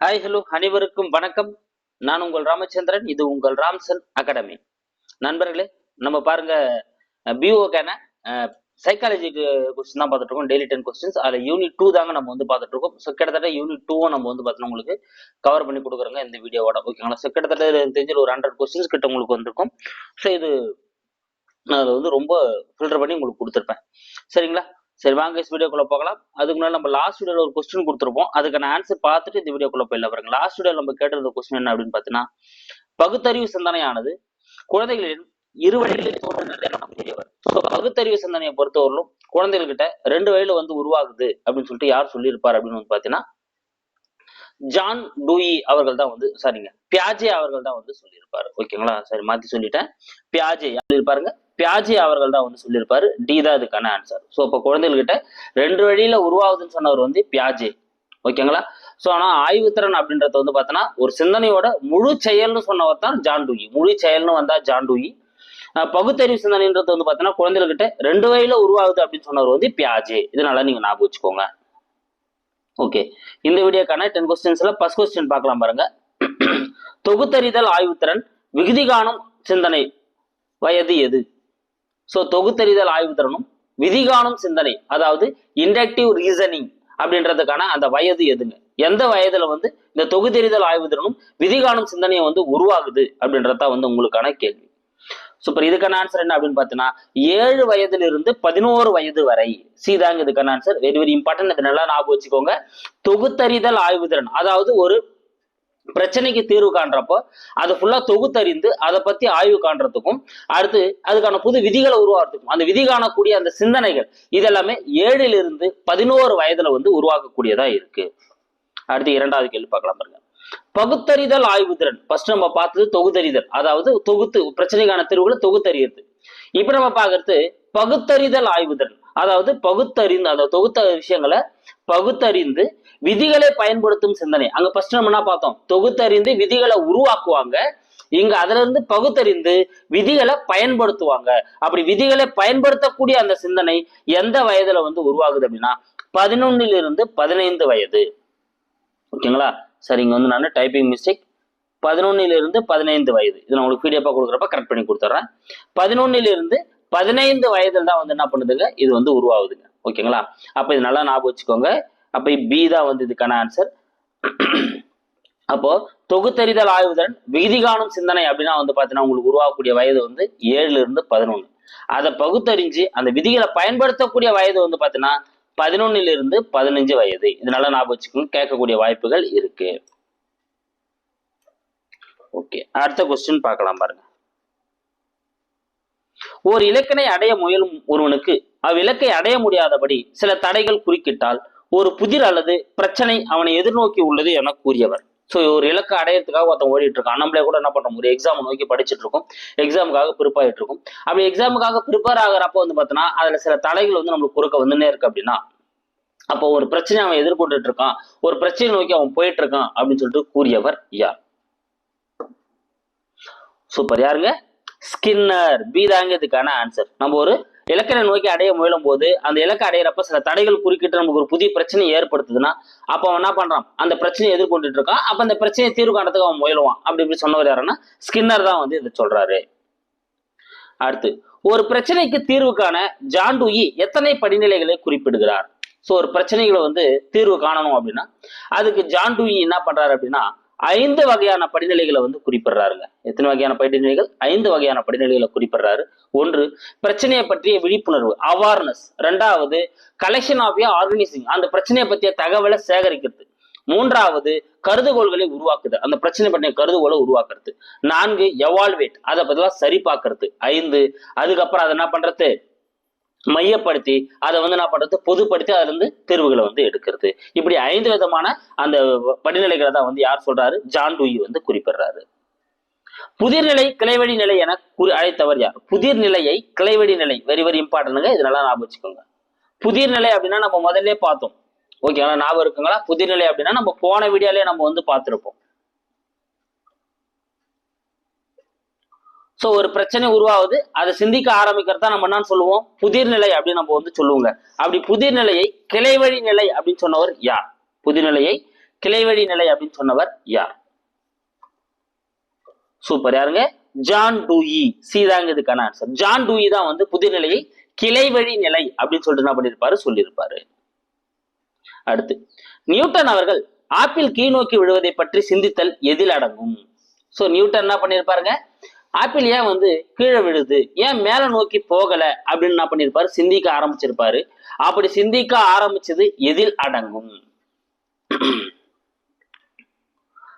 Hi hello அனைவருக்கும் வணக்கம். நான் உங்கள் ராமச்சந்திரன் இது உங்கள் ராம்சன் அகாடமி. நண்பர்களே நம்ம பாருங்க பிஓக்கான சைக்காலஜிக்கு கொஸ்டின் தான் பார்த்துட்டு இருக்கோம் டெய்லி டென் கொஸ்டின்ஸ் அதில் யூனிட் டூ தாங்க நம்ம வந்து பார்த்துட்டு இருக்கோம் ஸோ கிட்டத்தட்ட யூனிட் டூவும் நம்ம வந்து பார்த்தோன்னா உங்களுக்கு கவர் பண்ணி கொடுக்குறோங்க இந்த வீடியோவோட ஓகேங்களா ஸோ கிட்டத்தட்ட தெரிஞ்சு தெரிஞ்ச ஒரு ஹண்ட்ரட் கொஸ்டின்ஸ் கிட்ட உங்களுக்கு வந்திருக்கும். ஸோ இது நான் அதை வந்து ரொம்ப ஃபில்டர் பண்ணி உங்களுக்கு கொடுத்துருப்பேன். சரிங்களா? சரி வாங்க வீடியோக்குள்ள போகலாம். அதுக்கு முன்னாடி நம்ம லாஸ்ட் வீடியோல ஒரு கொஸ்டின் கொடுத்துருப்போம். அதுக்கான ஆன்சர் பார்த்துட்டு இந்த வீடியோக்குள்ள போயிடல பாருங்க. லாஸ்ட் வீடியோ நம்ம கேட்டிருந்த கொஸ்டின் என்ன அப்படின்னு பார்த்தீங்கன்னா பகுத்தறிவு சிந்தனையானது குழந்தைகளின் இரு வழிகளில் தோன்றுகிறது ஸோ பகுத்தறிவு சிந்தனையை பொறுத்தவரையிலும் குழந்தைகள்கிட்ட ரெண்டு வழியில வந்து உருவாகுது அப்படின்னு சொல்லிட்டு யார் சொல்லியிருப்பார் அப்படின்னு வந்து பார்த்தீங்கன்னா ஜான் டூயி அவர்கள் தான் வந்து சாரிங்க பியாஜே அவர்கள் தான் வந்து சொல்லியிருப்பாரு. ஓகேங்களா சரி மாத்தி சொல்லிட்டேன். பியாஜே சொல்லியிருப்பாருங்க? பியாஜே அவர்கள் தான் வந்து சொல்லியிருப்பாரு. டி தான் இதுக்கான ஆன்சர் ஸோ இப்போ குழந்தைகள்கிட்ட ரெண்டு வழியில உருவாகுதுன்னு சொன்னவர் வந்து பியாஜே. ஓகேங்களா ஸோ ஆனால் ஆய்வுத்திறன் அப்படின்றத வந்து பார்த்தோன்னா ஒரு சிந்தனையோட முழு செயல்னு சொன்னவர் தான் ஜான் டூயி முழு செயல்னு வந்தா ஜான் டூயி பகுத்தறிவு சிந்தனைன்றது வந்து பார்த்தீங்கன்னா குழந்தைகள்கிட்ட ரெண்டு வழியில உருவாகுது அப்படின்னு சொன்னவர் வந்து பியாஜே. இதனால நீங்க ஞாபகம் வச்சுக்கோங்க. ஓகே இந்த வீடியோக்கான டென் கொஸ்டின்ஸ்ல ஃபர்ஸ்ட் கொஸ்டின் பார்க்கலாம் பாருங்க. தொகுத்தறிதல் ஆய்வுத்திறன் விகுதி காணும் சிந்தனை வயது எது? ஸோ தொகுத்தறிதல் ஆய்வுத்திறனும் விதி காணும் சிந்தனை அதாவது இண்டக்டிவ் ரீசனிங் அப்படின்றதுக்கான அந்த வயது எதுங்க? எந்த வயதுல வந்து இந்த தொகுத்தறிதல் ஆய்வுத்திறனும் விதி காணும் சிந்தனையை வந்து உருவாகுது அப்படின்றத வந்து உங்களுக்கான கேள்வி. சூப்பர். இதுக்கான ஆன்சர் என்ன அப்படின்னு பார்த்தீங்கன்னா ஏழு வயதிலிருந்து பதினோரு வயது வரை. சீதாங்க இதுக்கான ஆன்சர் வெரி வெரி இம்பார்ட்டன்ட் இதை நல்லா ஞாபகம் வச்சுக்கோங்க. தொகுத்தறிதல் ஆய்வுத்திறன் அதாவது ஒரு பிரச்சனைக்கு தீர்வு காண்றப்போ அதை ஃபுல்லா தொகுத்தறிந்து அதை பத்தி ஆய்வு காண்றதுக்கும் அடுத்து அதுக்கான புது விதிகளை உருவாக்குறதுக்கும் அந்த விதி காணக்கூடிய அந்த சிந்தனைகள் இதெல்லாமே ஏழிலிருந்து பதினோரு வயதுல வந்து உருவாக்கக்கூடியதா இருக்கு. அடுத்து இரண்டாவது கேள்வி பார்க்கலாம் பாருங்க. பகுத்தறிதல் ஆய்வுத்திறன் ஃபர்ஸ்ட் நம்ம பார்த்தது தொகுத்தறிதல். அதாவது தொகுத்து பிரச்சனைக்கான தீர்வுகளை தொகுத்தறியது இப்ப நம்ம பார்க்கறது பகுத்தறிதல் ஆய்வு திறன் அதாவது பகுத்தறிந்து அந்த தொகுத்த விஷயங்களை பகுத்தறிந்து விதிகளை பயன்படுத்தும் சிந்தனை. அங்க ஃபர்ஸ்ட் நம்ம என்ன பார்த்தோம்? தொகுத்தறிந்து விதிகளை உருவாக்குவாங்க. இங்க அதுல இருந்து பகுத்தறிந்து விதிகளை பயன்படுத்துவாங்க. அப்படி விதிகளை பயன்படுத்தக்கூடிய அந்த சிந்தனை எந்த வயதுல வந்து உருவாகுது அப்படின்னா பதினொன்னிலிருந்து இருந்து பதினைந்து வயது. ஓகேங்களா? சரிங்க வந்து நான் டைப்பிங் மிஸ்டேக் பதினொன்னிலிருந்து பதினைந்து வயது. இது நான் உங்களுக்கு பிடிஎஃபாக கொடுக்குறப்ப கரெக்ட் பண்ணி கொடுத்துட்றேன். பதினொன்னிலிருந்து பதினைந்து வயதில் தான் வந்து என்ன பண்ணுதுங்க? இது வந்து உருவாகுதுங்க. ஓகேங்களா? அப்போ இது நல்லா ஞாபகம் வச்சுக்கோங்க. அப்போ பி தான் வந்து இதுக்கான ஆன்சர் அப்போ தொகுத்தறிதல் ஆய்வுதன் விகுதி காணும் சிந்தனை அப்படின்னா வந்து பார்த்தீங்கன்னா உங்களுக்கு உருவாகக்கூடிய வயது வந்து ஏழுல இருந்து பதினொன்று அதை பகுத்தறிஞ்சு அந்த விதிகளை பயன்படுத்தக்கூடிய வயது வந்து பார்த்தீங்கன்னா பதினொன்னிலிருந்து பதினஞ்சு வயது. இதனால ஞாபகம் வச்சுக்கோங்க கேட்கக்கூடிய வாய்ப்புகள் இருக்கு. ஓகே அடுத்த கொஸ்டின் பார்க்கலாம் பாருங்க. ஓர் இலக்கினை அடைய முயலும் ஒருவனுக்கு அவ்விலக்கை அடைய முடியாதபடி சில தடைகள் குறுக்கிட்டால் ஒரு புதிர் அல்லது பிரச்சனை அவனை எதிர்நோக்கி உள்ளது என கூறியவர். ஸோ ஒரு இலக்கை அடையிறதுக்காக ஒருத்தன் ஓடிட்டு இருக்கான் நம்மளே கூட என்ன பண்ணுறோம் ஒரு எக்ஸாம் நோக்கி படிச்சுட்டு இருக்கோம் எக்ஸாமுக்காக ப்ரிப்பேர் ஆயிட்டு அப்படி எக்ஸாமுக்காக ப்ரிப்பேர் ஆகிறப்ப வந்து பார்த்தோன்னா அதில் சில தலைகள் வந்து நம்மளுக்கு குறுக்க வந்துன்னே இருக்கு அப்படின்னா அப்போ ஒரு பிரச்சனை அவன் எதிர்கொண்டுட்டு இருக்கான் ஒரு பிரச்சனை நோக்கி அவன் போயிட்டு இருக்கான் அப்படின்னு சொல்லிட்டு கூறியவர் யார்? சூப்பர் யாருங்க? ஸ்கின்னர் பி தாங்க இதுக்கான ஆன்சர் நம்ம ஒரு இலக்கணை நோக்கி அடைய முயலும் போது அந்த இலக்கை அடையிறப்ப சில தடைகள் குறுக்கிட்டு நமக்கு ஒரு புதிய பிரச்சனை ஏற்படுத்துதுன்னா அப்ப அவன் என்ன பண்றான்? அந்த பிரச்சனையை எதிர்கொண்டுட்டு இருக்கான். அப்ப அந்த பிரச்சனையை தீர்வு காணத்துக்கு அவன் முயலுவான். அப்படி இப்படி சொன்னவர் யாருன்னா ஸ்கின்னர் தான் வந்து இதை சொல்றாரு. அடுத்து ஒரு பிரச்சனைக்கு தீர்வு காண எத்தனை படிநிலைகளை குறிப்பிடுகிறார்? ஸோ ஒரு பிரச்சனைகளை வந்து தீர்வு காணணும் அப்படின்னா அதுக்கு ஜான்டூயி என்ன பண்றாரு அப்படின்னா ஐந்து வகையான படிநிலைகளை வந்து குறிப்பிடுறாருங்க. எத்தனை வகையான படிநிலைகள்? ஐந்து வகையான படிநிலைகளை குறிப்பிடுறாரு. ஒன்று பிரச்சனையை பற்றிய விழிப்புணர்வு அவேர்னஸ் ரெண்டாவது கலெக்ஷன் ஆஃப் ஆர்கனைசிங் அந்த பிரச்சனையை பற்றிய தகவலை சேகரிக்கிறது. மூன்றாவது கருதுகோள்களை உருவாக்குது அந்த பிரச்சனை பற்றிய கருதுகோளை உருவாக்குறது. நான்கு எவால்வேட் அதை பதிலாக சரி பார்க்கறது ஐந்து அதுக்கப்புறம் அதை என்ன பண்றது? மையப்படுத்தி அதை வந்து என்ன பண்றது? பொதுப்படுத்தி அதுல இருந்து தேர்வுகளை வந்து எடுக்கிறது. இப்படி ஐந்து விதமான அந்த படிநிலைகளை தான் வந்து யார் சொல்றாரு? ஜான் டூயி வந்து குறிப்பிடுறாரு. புதிர்நிலை கிளைவழி நிலை என குறி அழைத்தவர் யார்? புதிர் நிலையை கிளைவழி நிலை வெரி வெரி இம்பார்ட்டன்ட்ங்க இதெல்லாம் ஞாபகம் வச்சுக்கோங்க. புதிர் நிலை அப்படின்னா நம்ம முதல்ல பார்த்தோம். ஓகேங்களா? ஞாபகம் இருக்குங்களா? புதிர்நிலை அப்படின்னா நம்ம போன வீடியோலயே நம்ம வந்து பார்த்துருப்போம். ஸோ ஒரு பிரச்சனை உருவாகுது. அதை சிந்திக்க ஆரம்பிக்கிறதா நம்ம என்ன சொல்லுவோம்? புதிர் நிலை அப்படின்னு நம்ம வந்து சொல்லுவோங்க. அப்படி புதிர் நிலையை கிளைவழி நிலை அப்படின்னு சொன்னவர் யார்? புதிர் நிலையை கிளைவழி நிலை அப்படின்னு சொன்னவர் யார்? சூப்பர் யாருங்க? ஜான் டூயி சி தாங்க இதுக்கான ஆன்சர் ஜான் டூயி தான் வந்து புதிர்நிலையை கிளைவழி நிலை அப்படின்னு சொல்லிட்டு என்ன பண்ணியிருப்பாரு சொல்லியிருப்பாரு அடுத்து நியூட்டன் அவர்கள் ஆப்பிள் கீழ்நோக்கி விழுவதை பற்றி சிந்தித்தல் எதில் அடங்கும் சோ நியூட்டன் என்ன பண்ணியிருப்பாருங்க ஆப்பிள் ஏன் வந்து கீழே விழுது? ஏன் மேல நோக்கி போகல? அப்படின்னு என்ன பண்ணியிருப்பாரு சிந்திக்க ஆரம்பிச்சிருப்பாரு. அப்படி சிந்திக்க ஆரம்பிச்சது எதில் அடங்கும்?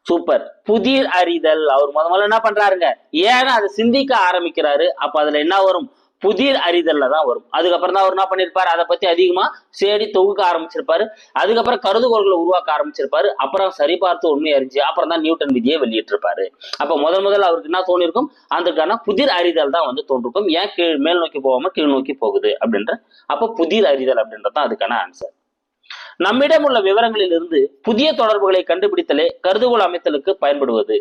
சூப்பர். புதிர் அறிதல். அவர் முத முதல்ல என்ன பண்றாருங்க? ஏன்னா அதை சிந்திக்க ஆரம்பிக்கிறாரு. அப்ப அதுல என்ன வரும்? புதிர் அறிதல்ல தான் வரும். அதுக்கப்புறம் தான் அவர் என்ன பண்ணியிருப்பார் அதை பத்தி அதிகமா சேடி தொகுக்க ஆரம்பிச்சிருப்பாரு. அதுக்கப்புறம் கருதுகோள்களை உருவாக்க ஆரம்பிச்சிருப்பாரு. அப்புறம் சரிபார்த்து உண்மை அறிஞ்சு அப்புறம் தான் நியூட்டன் விதியை வெளியிட்டிருப்பாரு. அப்ப முதல் முதல்ல அவருக்கு என்ன தோணிருக்கும்? அதுக்கான புதிர் அறிதல் தான் வந்து தோன்றிருக்கும். ஏன் கீழ் மேல் நோக்கி போகாம கீழ் நோக்கி போகுது அப்படின்ற அப்ப புதிர் அறிதல் அப்படின்றது தான் அதுக்கான ஆன்சர் நம்மிடம் உள்ள விவரங்களில் இருந்து புதிய தொடர்புகளை கண்டுபிடித்தலே கருதுகோள் அமைத்தலுக்கு பயன்படுவது.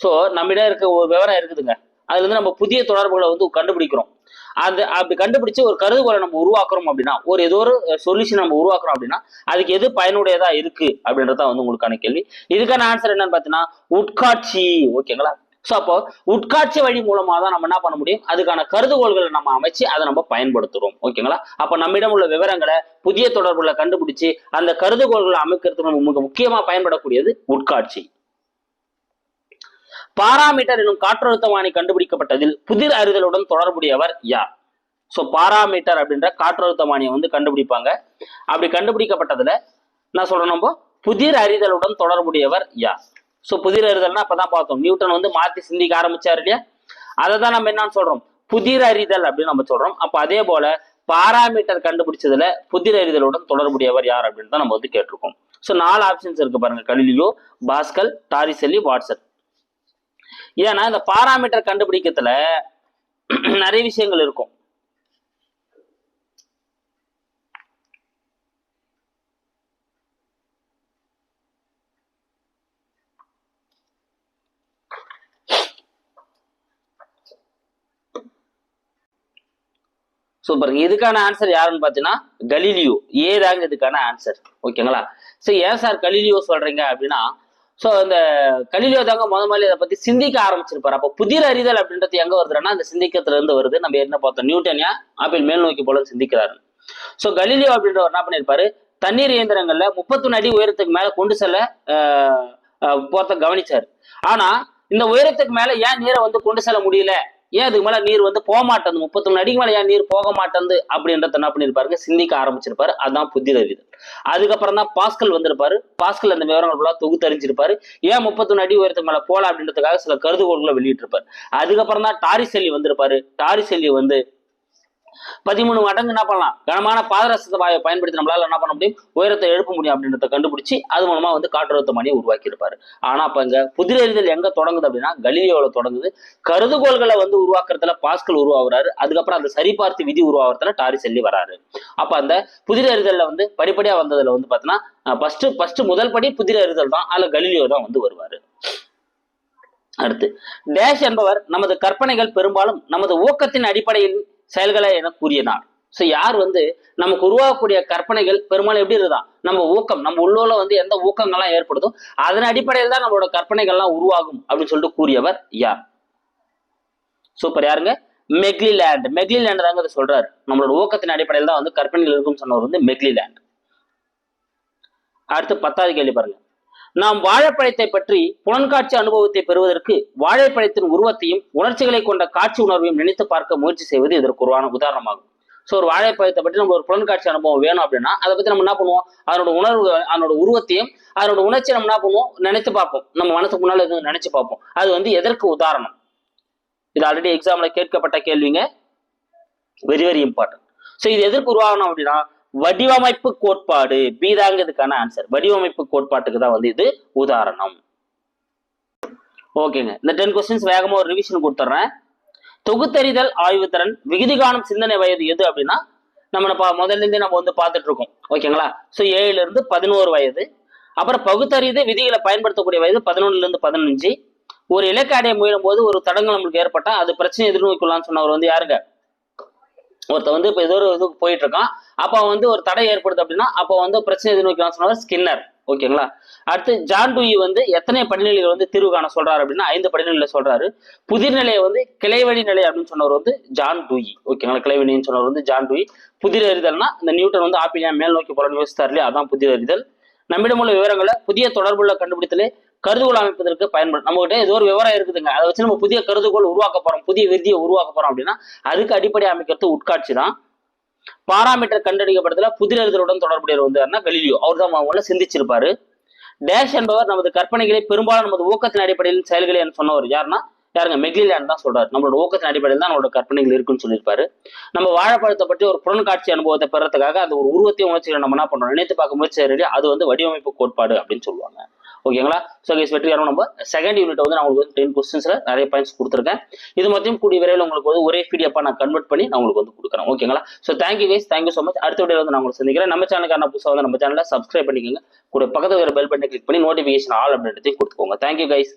சோ நம்மிடம் இருக்க ஒரு விவரம் இருக்குதுங்க. அதுல இருந்து நம்ம புதிய தொடர்புகளை வந்து கண்டுபிடிக்கிறோம். அந்த அப்படி கண்டுபிடிச்சு ஒரு கருதுகோளை நம்ம உருவாக்குறோம் அப்படின்னா ஒரு ஏதோ ஒரு சொல்யூஷன் நம்ம உருவாக்குறோம் அப்படின்னா அதுக்கு எது பயனுடையதா இருக்கு அப்படின்றத வந்து உங்களுக்கான கேள்வி. இதுக்கான ஆன்சர் என்னன்னு பார்த்தீங்கன்னா உட்காட்சி. ஓகேங்களா ஸோ அப்போ உட்காட்சி வழி மூலமா தான் நம்ம என்ன பண்ண முடியும்? அதுக்கான கருதுகோள்களை நம்ம அமைச்சு அதை நம்ம பயன்படுத்துகிறோம் ஓகேங்களா அப்போ நம்மிடம் உள்ள விவரங்களை புதிய தொடர்புகளை கண்டுபிடிச்சு அந்த கருதுகோள்களை அமைக்கிறதுக்கு நம்ம முக்கியமாக பயன்படக்கூடியது உட்காட்சி. பாராமீட்டர் எனும் காற்றழுத்தமானி கண்டுபிடிக்கப்பட்டதில் புதிர் அறிதலுடன் தொடர்புடையவர் யார்? ஸோ பாராமீட்டர் அப்படின்ற காற்றழுத்தமானியை வந்து கண்டுபிடிப்பாங்க. அப்படி கண்டுபிடிக்கப்பட்டதுல நான் சொல்றேன் நம்ம புதிர் அறிதலுடன் தொடர்புடையவர் யார்? ஸோ புதிர் அறிதல்னா அப்பதான் பார்த்தோம். நியூட்டன் வந்து மாத்தி சிந்திக்க ஆரம்பிச்சார் இல்லையா? அதை தான் நம்ம என்னன்னு சொல்றோம். புதிர் அறிதல் அப்படின்னு நம்ம சொல்றோம். அப்ப அதே போல பாராமீட்டர் கண்டுபிடிச்சதுல புதிர் அறிதலுடன் தொடர்புடையவர் யார் அப்படின்னு தான் நம்ம வந்து கேட்டிருக்கோம். ஸோ நாலு ஆப்ஷன்ஸ் இருக்கு பாருங்க. Galileo Pascal Torricelli Watson. ஏன்னா இந்த பாராமீட்டர் கண்டுபிடிக்கிறதுல நிறைய விஷயங்கள் இருக்கும். சூப்பர். இதுக்கான ஆன்சர் யாருன்னு பார்த்தீங்கன்னா கலீலியோ. ஏதாங்க இதுக்கான ஆன்சர் ஓகேங்களா சரி ஏன் சார் கலீலியோ சொல்றீங்க அப்படின்னா ஸோ இந்த கலீலியோ தாங்க முத முதல்ல இதை பத்தி சிந்திக்க ஆரம்பிச்சிருப்பாரு. அப்போ புதிர் அறிதல் அப்படின்றது எங்க வருதுன்னா அந்த சிந்திக்கத்துல இருந்து வருது. நம்ம என்ன பார்த்தோம்? நியூட்டன்யா ஆப்பிள் மேல் நோக்கி போல சிந்திக்கிறாரு. ஸோ கலீலியோ அப்படின்றவர் என்ன பண்ணியிருப்பாரு? தண்ணீர் இயந்திரங்கள்ல முப்பத்தொன்னு அடி உயரத்துக்கு மேல கொண்டு செல்ல ஆஹ், கவனிச்சார் போறத கவனிச்சாரு. ஆனா இந்த உயரத்துக்கு மேல ஏன் நீரை வந்து கொண்டு செல்ல முடியல? ஏன் அதுக்கு மேல நீர் வந்து போக மாட்டேங்குது முப்பத்தொன்னு அடிக்கு மேல ஏன் நீர் போக மாட்டேங்குது அப்படின்றத என்ன பண்ணிருப்பாருங்க சிந்திக்க ஆரம்பிச்சிருப்பாரு. அதுதான் புத்திரவிதம் அதுக்கப்புறம் தான் பாஸ்கல் வந்திருப்பாரு. பாஸ்கல் அந்த விவரங்கள் ஃபுல்லா தொகுத்தறிஞ்சிருப்பாரு. ஏன் முப்பத்தொன்னு அடி உயரத்துக்கு மேல போல அப்படின்றதுக்காக சில கருதுகோள்களை வெளியிட்டிருப்பாரு. அதுக்கப்புறம் தான் டாரிசெல்லி வந்திருப்பாரு. டாரிசெல்லி வந்து பதிமூணு மடங்கு என்ன பண்ணலாம்? கனமான பாதரச வாயை பயன்படுத்தி நம்மளால என்ன பண்ண முடியும்? உயரத்தை எழுப்ப முடியும் அப்படின்றத கண்டுபிடிச்சு அது மூலமா வந்து காற்றழுத்த மணியை உருவாக்கி இருப்பாரு ஆனா அப்ப இங்க புதிரெறிதல் எங்க தொடங்குது அப்படின்னா கலீலியோல தொடங்குது. கருதுகோள்களை வந்து உருவாக்குறதுல பாஸ்கல் உருவாகுறாரு. அதுக்கப்புறம் அந்த சரிபார்த்து விதி உருவாகிறதுல டாரி செல்லி வராரு. அப்ப அந்த புதிரெறிதல்ல வந்து படிப்படியா வந்ததுல வந்து பாத்தீங்கன்னா ஃபர்ஸ்ட் ஃபர்ஸ்ட் முதல் படி புதிரெறிதல் தான் அதுல கலிலியோ தான் வந்து வருவாரு. அடுத்து டேஷ் என்பவர் நமது கற்பனைகள் பெரும்பாலும் நமது ஊக்கத்தின் அடிப்படையில் செயல்களை என கூறியனார் ஸோ யார் வந்து நமக்கு உருவாகக்கூடிய கற்பனைகள் பெரும்பாலும் எப்படி இருக்குதான் நம்ம ஊக்கம் நம்ம உள்ளூர்ல வந்து எந்த ஊக்கங்கள்லாம் ஏற்படுதோ அதன் அடிப்படையில் தான் நம்மளோட கற்பனைகள்லாம் உருவாகும் அப்படின்னு சொல்லிட்டு கூறியவர் யார்? சூப்பர் யாருங்க? மெக்லிலேண்ட் மெக்லிலேண்ட் தாங்க அதை சொல்றாரு. நம்மளோட ஊக்கத்தின் அடிப்படையில் தான் வந்து கற்பனைகள் இருக்கும் சொன்னவர் வந்து மெக்லிலேண்ட் அடுத்து பத்தாவது கேள்வி பாருங்க. நாம் வாழைப்பழத்தை பற்றி புலன்காட்சி அனுபவத்தை பெறுவதற்கு வாழைப்பழத்தின் உருவத்தையும் உணர்ச்சிகளை கொண்ட காட்சி உணர்வையும் நினைத்து பார்க்க முயற்சி செய்வது இதற்கு உருவான உதாரணமாகும். ஸோ ஒரு வாழைப்பழத்தை பற்றி நம்ம ஒரு புலன்காட்சி அனுபவம் வேணும் அப்படின்னா அதை பத்தி நம்ம என்ன பண்ணுவோம்? அதனோட உணர்வு அதனோட உருவத்தையும் அதனோட உணர்ச்சியை நம்ம என்ன பண்ணுவோம்? நினைத்து பார்ப்போம். நம்ம மனசுக்கு முன்னால் எதுவும் நினைச்சு பார்ப்போம். அது வந்து எதற்கு உதாரணம்? இது ஆல்ரெடி எக்ஸாம்ல கேட்கப்பட்ட கேள்விங்க. வெரி வெரி இம்பார்ட்டன்ட் ஸோ இது எதற்கு உருவாகணும் அப்படின்னா வடிவமைப்பு கோட்பாடு. பீதாங்கிறதுக்கான ஆன்சர் வடிவமைப்பு கோட்பாட்டுக்கு தான் வந்து இது உதாரணம். ஓகேங்க இந்த டென் கொஸ்டின்ஸ் வேகமாக ஒரு ரிவிஷன் கொடுத்துட்றேன் தொகுத்தறிதல் ஆய்வு திறன் விகுதி காணும் சிந்தனை வயது எது அப்படின்னா நம்ம பா- முதல்ல இருந்தே நம்ம வந்து பார்த்துட்டு இருக்கோம் ஓகேங்களா ஸோ ஏழுல இருந்து பதினோரு வயது. அப்புறம் பகுத்தறிது விதிகளை பயன்படுத்தக்கூடிய வயது பதினொன்னுல இருந்து பதினஞ்சு. ஒரு இலக்கு அடைய முயலும் போது ஒரு தடங்கள் நம்மளுக்கு ஏற்பட்டால் அது பிரச்சனை எதிர்நோக்கலாம்னு சொன்னவர் வந்து யாருங்க? ஒருத்த வந்து இப்போ ஏதோ ஒரு இதுக்கு போயிட்டு இருக்கான் அப்போ வந்து ஒரு தடை ஏற்படுது அப்படின்னா அப்போ வந்து பிரச்சனை எது நோக்கி சொன்னார் ஸ்கின்னர். ஓகேங்களா? அடுத்து ஜான் டூயி வந்து எத்தனை படிநிலைகள் வந்து தீர்வு காண சொல்றாரு அப்படின்னா ஐந்து படிநிலையில சொல்றாரு. புதிர் நிலையை வந்து கிளைவழி நிலை அப்படின்னு சொன்னவர் வந்து ஜான் டூயி. ஓகேங்களா? கிளைவழின்னு சொன்னவர் வந்து ஜான் டூயி. புதிர் அறிதல்னா இந்த நியூட்டன் வந்து ஆப்பிளியா மேல் நோக்கி போறன்னு யோசித்தார் இல்லையா? அதான் புதிர் அறிதல் நம்மிடம் உள்ள விவரங்களை புதிய தொடர்புள்ள கண்டுபிடித்தலே கருதுகோள் அமைப்பதற்கு பயன்படும். நம்ம கிட்ட ஏதோ ஒரு விவரம் இருக்குதுங்க. அதை வச்சு நம்ம புதிய கருதுகோள் உருவாக்க போறோம். புதிய விதியை உருவாக்க போறோம் அப்படின்னா அதுக்கு அடிப்படை அமைக்கிறது உட்காட்சி தான். பாராமீட்டர் கண்டறியப்படத்துல புதிரெழுதலுடன் தொடர்புடைய வந்து வெளியோ அவர் தான் அவங்கள சிந்திச்சிருப்பாரு. டேஷ் என்பவர் நமது கற்பனைகளை பெரும்பாலும் நமது ஊக்கத்தின் அடிப்படையில் செயல்களை சொன்னவர் யாருன்னா யாருங்க? மெக்லிலேண்ட் தான் சொல்றாரு. நம்மளோட ஊக்கத்தின் அடிப்படையில் தான் நம்மளோட கற்பனைகள் இருக்குன்னு சொல்லியிருப்பாரு. நம்ம வாழைப்பழத்தை பற்றி ஒரு புறன்காட்சி அனுபவத்தை பெறத்துக்காக அந்த ஒரு உருவத்தையும் உணர்ச்சிகளை நம்ம என்ன பண்றோம்? நினைத்து பார்க்க முயற்சி அது வந்து வடிவமைப்பு கோட்பாடு அப்படின்னு சொல்லுவாங்க. ஓகேங்களா ஸோ கேஸ் வெற்றிகரம் நம்ம செகண்ட் யூனிட் வந்து நான் உங்களுக்கு வந்து டென் கொஸ்டின்ஸ்ல நிறைய பாயிண்ட்ஸ் கொடுத்துருக்கேன். இது மட்டும் கூடிய விரைவில் உங்களுக்கு வந்து ஒரே பிடிஎஃபாக நான் கன்வெர்ட் பண்ணி நான் உங்களுக்கு வந்து கொடுக்குறேன். ஓகேங்களா so thank you guys thank you so much அடுத்த வீடியோ வந்து நான் உங்களுக்கு சந்திக்கிறேன். நம்ம சேனலுக்கான புதுசாக வந்து நம்ம சேனலில் சப்ஸ்கிரைப் பண்ணிக்கோங்க. கூட பக்கத்தில் இருக்கிற பெல் பட்டனை கிளிக் பண்ணி நோட்டிஃபிகேஷன் ஆல் அப்படின்றதையும் கொடுத்துக்கோங்க. Thank you guys